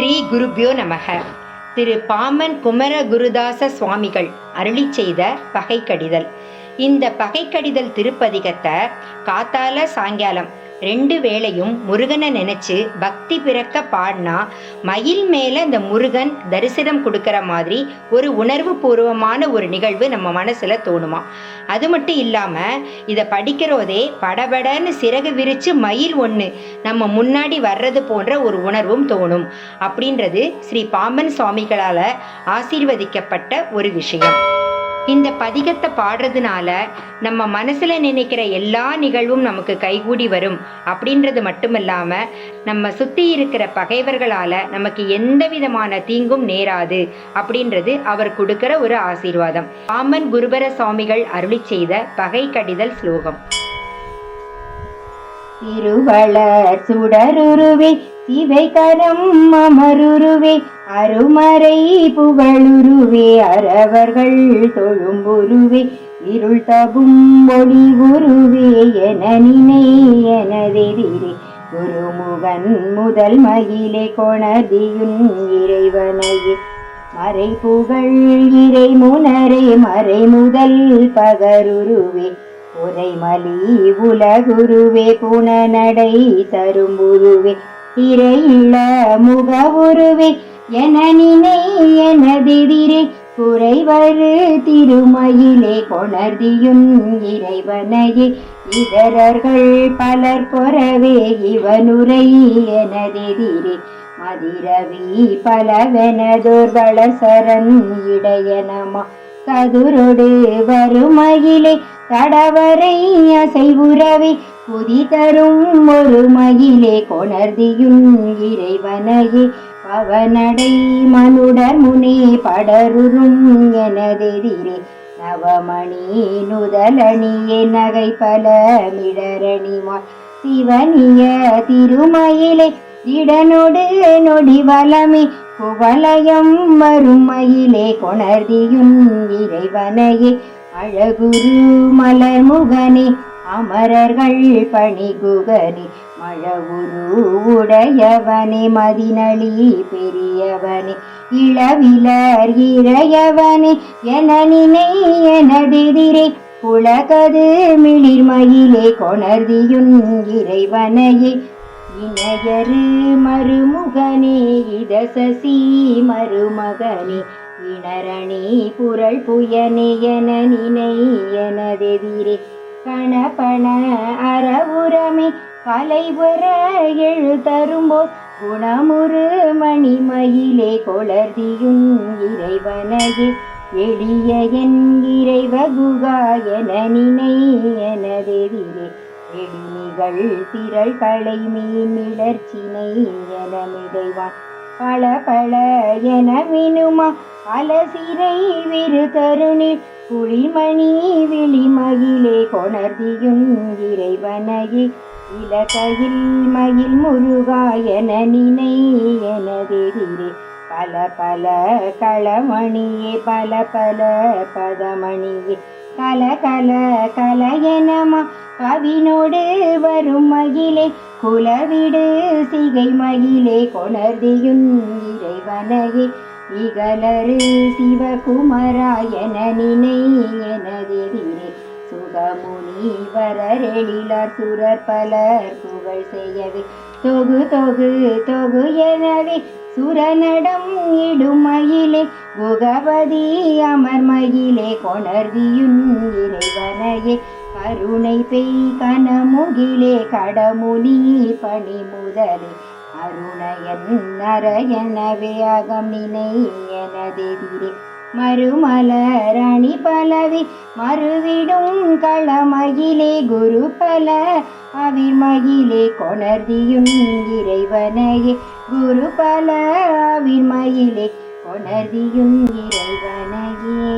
ஸ்ரீ குருபியோ நமக. திரு பாமன் குமர குருதாச சுவாமிகள் அருளி செய்த பகை கடிதல் இந்த பகை கடிதல் திருப்பதிகத்தை காத்தால சாயங்காலம் ரெண்டு வேளையும் முருகனை நினைச்சு பக்தி பிறக்க பாடினா மயில் மேல இந்த முருகன் தரிசனம் கொடுக்குற மாதிரி ஒரு உணர்வு பூர்வமான ஒரு நிகழ்வு நம்ம மனசுல தோணுமா? அது மட்டும் இல்லாம இதை படிக்கிறோதே படபடன்னு சிறகு விரிச்சு மயில் ஒன்று நம்ம முன்னாடி வர்றது போன்ற ஒரு உணர்வும் தோணும். அப்படின்றது ஸ்ரீ பாம்பன் சுவாமிகளால் ஆசீர்வதிக்கப்பட்ட ஒரு விஷயம். இந்த பதிகத்தை பாடுறதுனால நம்ம மனசுல நினைக்கிற எல்லா நிகழ்வும் நமக்கு கைகூடி வரும். அப்படின்றது மட்டுமில்லாம நம்ம சுத்தி இருக்கிற பகைவர்களால நமக்கு எந்த விதமான தீங்கும் நேராது அப்படின்றது அவர் கொடுக்கிற ஒரு ஆசீர்வாதம். பாமன் குருபர சுவாமிகள் அருளி செய்த பகை கடிதல் ஸ்லோகம். திருவளர் சுடருருவி சிவை கரம் அமருருவே அருமறை புகழுருவே அறவர்கள் தொழும்புருவே இருள் தகும் ஒளி உருவே என நினை எனதெதிரே. குருமுகன் முதல் மகிழே கொணதியுன் இறைவனையே. மறை புகழ் இறை முனரே மறை முதல் பகருருவே. உரைமலி உலகுருவே புனநடை தரும்புருவே. இறையிள முகவுருவே என நினை எனதெதிரே குறைவரு திருமயிலே கொணர்தியும் இறைவனையே. இதரர்கள் பலர் பொறவே இவனுரை எனதெதிரே மதிரவி பலவெனதோர் வளசரன் இடையனமா. கதுரொடு வறுமையிலே தடவரை அசைவுறவே புதி தரும் ஒரு மயிலே கொணர்தியும் இறைவனையே. பவனடை மனுடர் முனே படருறும் எனதெதிரே. நவமணி நுதலணியே நகை பல மிடரணிமாள். சிவனிய திருமயிலே இடனொடு நொடி வலமே குவலயம் மறுமையிலே மயிலே கொணர்தியும் இறைவனையே அழகுரு மலர் முகனே அமரர்கள் பணிகுகனே மழவுரு உடையவனே மதினளி பெரியவனே இளவிலர் இறையவனே என நினை எனதெதிரே புலகது மிளிர்மயிலே கொணர்தியுன் இறைவனையே இணையரு மருமுகனே இதசசி மருமகனே இணரணி புரள் புயனே என நினை எனதெதிரே. கணபண அறவுரமே கலைவர எழு தரும்போர் குணமுறு மணிமயிலே கொளர்தியும் இறைவனையே எளிய என் இறைவகுகா என நினை எனதெதிரே. எழினிகள் திரள் களை மீன் மிளர்ச்சினை பல பல என மினுமா அலசிரை விரு தருணில் குழிமணி விழிமகிலே கொணர்தியும் இறைவனையே. இலகையில் மயில் முருகா என நினை எனதெதிரே பல பல களமணியே பல பல பதமணியே. கல கல கல எனமா அவினோடு வரும் மகிழே குலவிடு சிகை மகிழே கொணர்தியும் இறைவனையே இகலரு சிவகுமராயன நினை எனதெதிரே சுகமுனி வரரெழிலார் சுரர் பலர் புகழ் செய்யவே. தொகு தொகு தொகு எனவே சுரநடம் இடுமயிலே குகவதி அமர் மயிலே கொணர்தியுன் இறைவனையே. கருணை பெய் கனமுகிலே கடமுனி பணி முதலே அருணயன் நரையனவே அகம் நினை எனதெதிரே. மறுமலரணி பலவி மறுவிடும் களமகிலே குரு பல அவிர்மகிலே கொணர்தியும் இறைவனையே. குரு பல அவிர்மகிலே கொணர்தியும் இறைவனையே.